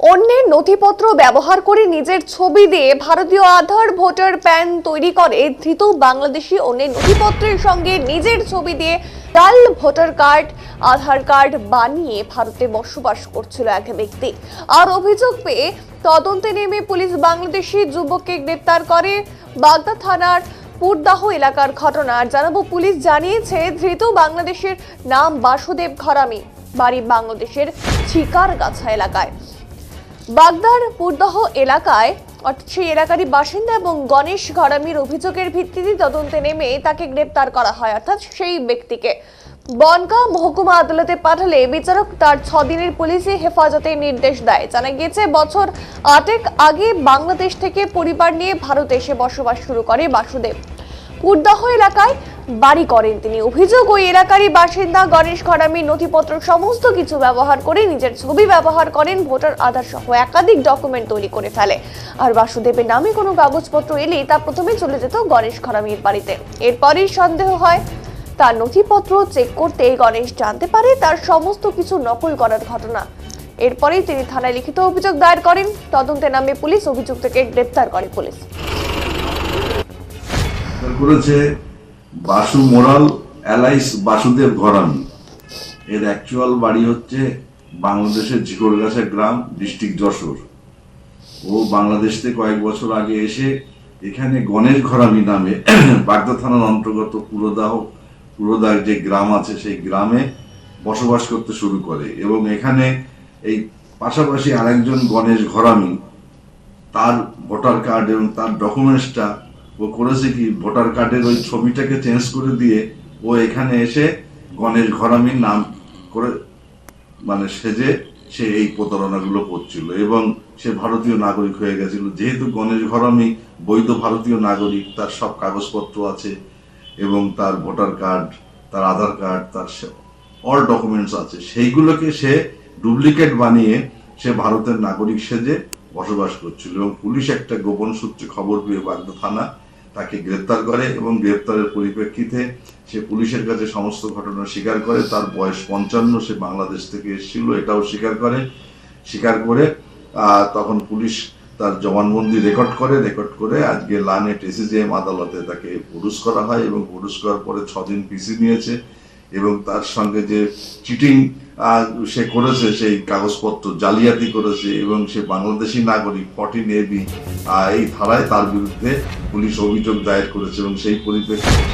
অন্যের নথিপত্র ব্যবহার করে নিজের ছবি দিয়ে ভারতীয় আধার ভোটার প্যান তৈরি করে ধৃত বাংলাদেশি অন্যের নথিপত্রের সঙ্গে নিজের ছবি দিয়ে ডাল ভোটার কার্ড, আধার কার্ড বানিয়ে ভারতে বসবাস করছিল এক ব্যক্তি। আর অভিযোগ পেয়ে তদন্তে নেমে পুলিশ বাংলাদেশি যুবককে গ্রেপ্তার করে বাগদা থানার পুরদাহ এলাকার ঘটনা জানাব। পুলিশ জানিয়েছে ধৃত বাংলাদেশের নাম বাসুদেব ঘরামি, বাড়ি বাংলাদেশের ছিকারগাছা এলাকায়। বাগদার পুরদহ এলাকায় সেই এলাকারই বাসিন্দা এবং গণেশ ঘরামির অভিযোগের ভিত্তিতে তদন্তে নেমে তাকে গ্রেপ্তার করা হয়, অর্থাৎ সেই ব্যক্তিকে। বনগাঁ মহকুমা আদালতে পাঠালে বিচারক তার ছ দিনের পুলিশি হেফাজতে নির্দেশ দেয়। জানা গিয়েছে, বছর আটেক আগে বাংলাদেশ থেকে পরিবার নিয়ে ভারতে এসে বসবাস শুরু করে বাসুদেব। কুরদাহ এলাকায় বাড়ি করেন তিনি। অভিযোগ, ওই এলাকারই বাসিন্দা গণেশ খড়ামির নথিপত্র সমস্ত কিছু ব্যবহার করে নিজের ছবি ব্যবহার করেন, ভোটার আধার সহ একাধিক ডকুমেন্ট তৈরি করে ফেলে। আর বাসুদেবের নামে কোনো কাগজপত্র এলেই তা প্রথমে চলে যেত গণেশ খড়ামির বাড়িতে। এরপরই সন্দেহ হয়, তার নথিপত্র চেক করতে গণেশ জানতে পারে তার সমস্ত কিছু নকল করার ঘটনা। এরপরেই তিনি থানায় লিখিত অভিযোগ দায়ের করেন। তদন্তে নামে পুলিশ অভিযুক্তকে গ্রেপ্তার করে পুলিশ। করেছে বাসু মোরাল অ্যালাইস বাসুদেব ঘরামি। এর অ্যাকচুয়াল বাড়ি হচ্ছে বাংলাদেশের ঝিকরগাছা গ্রাম, ডিস্ট্রিক্ট যশোর। ও বাংলাদেশ থেকে কয়েক বছর আগে এসে এখানে গণেশ ঘরামি নামে বাগদা থানার অন্তর্গত পুরোদাহ, পুরোদার যে গ্রাম আছে, সেই গ্রামে বসবাস করতে শুরু করে এবং এখানে এই পাশাপাশি আরেকজন গণেশ ঘরামি, তার ভোটার কার্ড এবং তার ডকুমেন্টসটা ও করেছে কি? ভোটার কার্ডের ওই ছবিটাকে চেঞ্জ করে দিয়ে ও এখানে এসে গণেশ ঘরামির নাম করে মানে সেজে সে এই প্রতারণাগুলো করছিল এবং সে ভারতীয় নাগরিক হয়ে গেছিল। যেহেতু গণেশ ঘরামি বৈধ ভারতীয় নাগরিক, তার সব কাগজপত্র আছে এবং তার ভোটার কার্ড, তার আধার কার্ড, তার অল ডকুমেন্টস আছে। সেইগুলোকে সে ডুপ্লিকেট বানিয়ে সে ভারতের নাগরিক সেজে বসবাস করছিল এবং পুলিশ একটা গোপন সূত্রে খবর পেয়ে বাগদা থানা তাকে গ্রেপ্তার করে এবং গ্রেপ্তারের পরিপ্রেক্ষিতে সে পুলিশের কাছে সমস্ত ঘটনা স্বীকার করে, তার বয়স পঞ্চান্ন, সে বাংলাদেশ থেকে এসেছিল, এটাও স্বীকার করে স্বীকার করে তখন পুলিশ তার জবানবন্দি রেকর্ড করে রেকর্ড করে আজকে লানেট এসিজিএম আদালতে তাকে পুরুষ করা হয় এবং পুরুষ করার পরে ছদিন পিসি নিয়েছে। এবং তার সঙ্গে যে চিটিং সে করেছে, সেই কাগজপত্র জালিয়াতি করেছে এবং সে বাংলাদেশি নাগরিক ফর্টিন এবি এই ধারায় তার বিরুদ্ধে পুলিশ অভিযোগ দায়ের করেছে এবং সেই পরিপ্রেক্ষিতে